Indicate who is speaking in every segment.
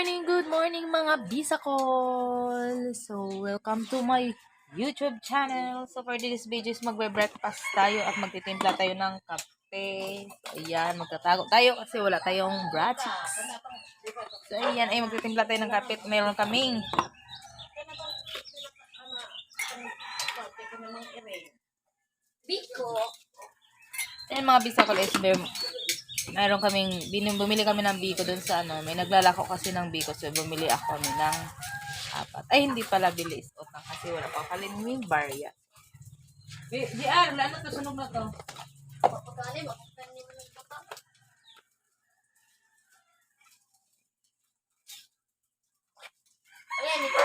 Speaker 1: morning, good morning mga bisakol! So, welcome to my YouTube channel. So, for this video is magbe-breakfast tayo at magtitimpla tayo ng kape. So, ayan, magtatago tayo kasi wala tayong brachicks. So, ayan, ay magtitimpla tayo ng kape mayroon kaming
Speaker 2: Biko.
Speaker 1: Ayan mga bisakol is mayroon kaming, binim, bumili kami ng biko dun sa ano, may naglalako kasi ng biko so bumili ako kami ng apat. Ay, hindi pala bilis. Utang kasi wala pa kaliming barya. JR, wala na to, sunog na to.
Speaker 2: Pagkali, makakani mo ng baka. Ayan, ito.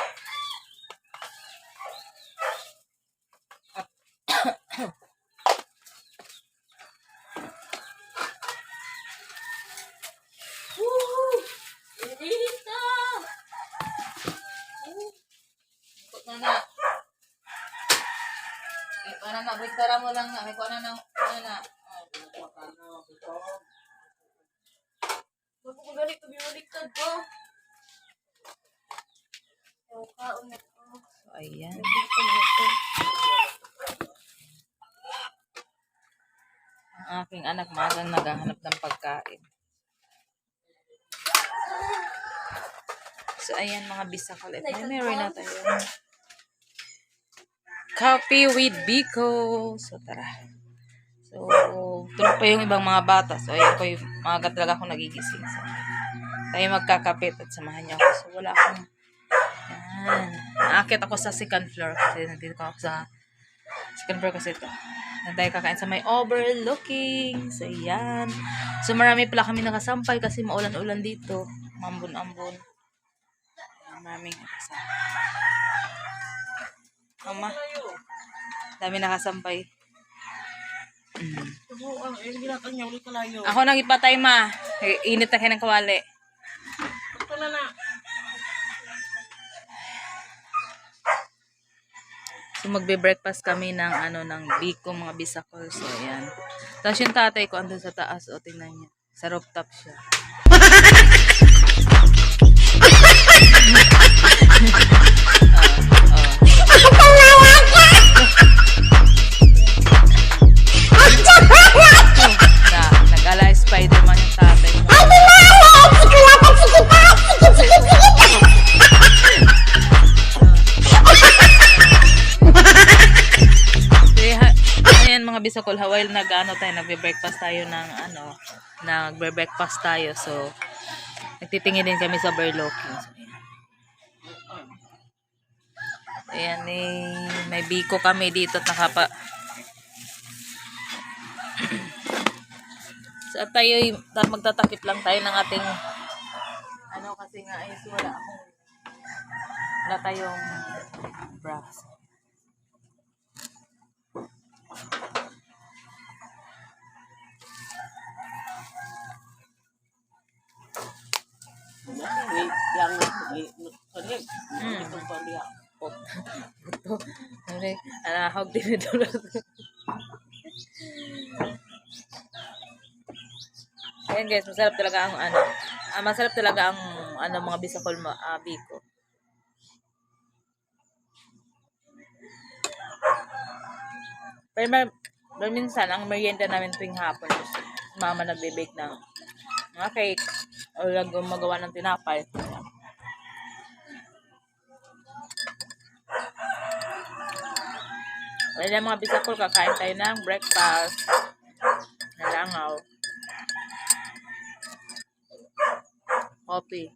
Speaker 2: Woo! Init na!
Speaker 1: Na. Eh, ano na, biktara mo lang na. May kuha na na, ano na.
Speaker 2: Bago ko galing, tumibaliktad ko. Ewan ka, ulit ko.
Speaker 1: So, ayan.
Speaker 2: Ito.
Speaker 1: Ang aking anak magang naghahanap ng pagkain. So, ayan mga bisakol. At may meron na tayo. Coffee with Biko. So, tara. So, tulog pa yung ibang mga bata. So, ayan ko yung mga talaga ako nagigising. So, tayo magkakapit at samahan niyo ako. So, wala akong yan. Naakit ako sa second floor kasi nandito ako sa second floor kasi ito. Nandito kakain sa may overlooking. So, yan. So, marami pala kami nakasampay kasi maulan-ulan dito. Mambon-ambon. Maraming nakasampay. Mama, dami nakasampay. Mm.
Speaker 3: Eh.
Speaker 1: Ako nang ipatay ma. Init na kayo ng kawali.
Speaker 3: Na na.
Speaker 1: So magbe-breakfast kami ng ano ng biko mga bisakol. So ayan. Tapos yung tatay ko andun sa taas. O tingnan niya. Sa rooftop siya. Bisakol, while nag-ano tayo, nagbe-breakfast tayo ng ano, nagbe-breakfast tayo. So, nagtitingin din kami sa overlooking. So, ayan. Ayan eh, may biko kami dito at nakapa... so, tayo, ta- magtatakip lang tayo ng ating ano kasi nga is wala akong wala tayong brass. Ano, anahog din ito lang. Ayan guys, masarap talaga ang ano, ah, masarap talaga ang ano mga bisakol ma, ah, biko. Pero mar, mar minsan, ang merienda namin tuwing hapon mama nagbe-bake ng mga cake o gumagawa ng tinapay. Wala mga bisakol, kakain tayo ng breakfast. Nalangaw. Coffee.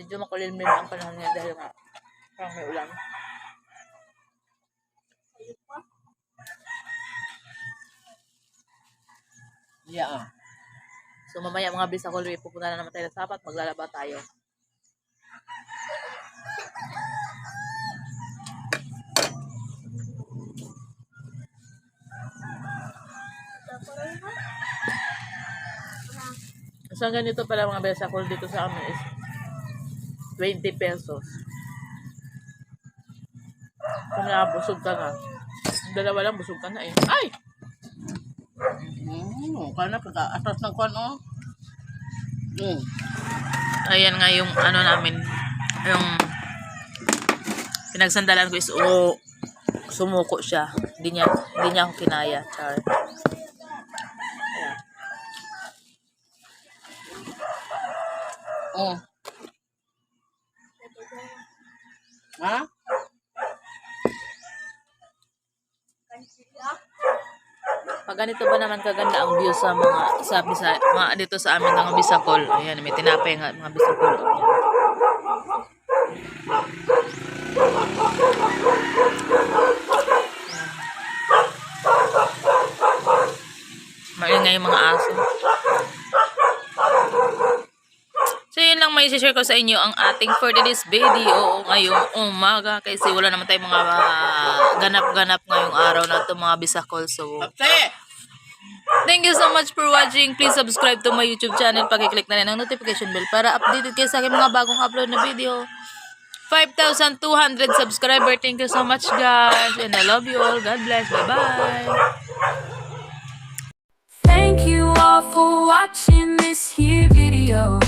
Speaker 1: Medyo makulimlim ang panahon ngayon dahil nga parang may ulan.
Speaker 3: Yeah.
Speaker 1: So mamaya mga bisakol, pupunta na naman tayo sa sapat, maglalaba tayo. So, ganito pala mga besakol dito sa amin is 20 pesos. Mamaya busog ka na. Dalawa lang, busog ka na eh. Ay!
Speaker 3: Hmm, kana pagka-atas ng kwan, oh. Hmm.
Speaker 1: Ayan nga yung ano namin, yung pinagsandalan ko is o sumuko siya. Hindi niya, hindi niya ako kinaya. Char.
Speaker 3: Oh. Ha?
Speaker 1: Pag ganito ba naman kaganda ang view sa mga sa bisa, mga dito sa amin ng Bisacol. Ayan, may tinapay nga mga Bisacol. Ayan. Maingay yung mga aso. So, yun lang may share ko sa inyo ang ating for today's video ngayong umaga kasi wala naman tayong mga ah, ganap-ganap ngayong araw na ito mga bisakol. So, thank you so much for watching. Please subscribe to my YouTube channel. Pakiclick na rin ang notification bell para updated kayo sa aking mga bagong upload na video. 5,200 subscriber. Thank you so much guys. And I love you all. God bless. Bye-bye.
Speaker 4: Thank you all for watching this here video.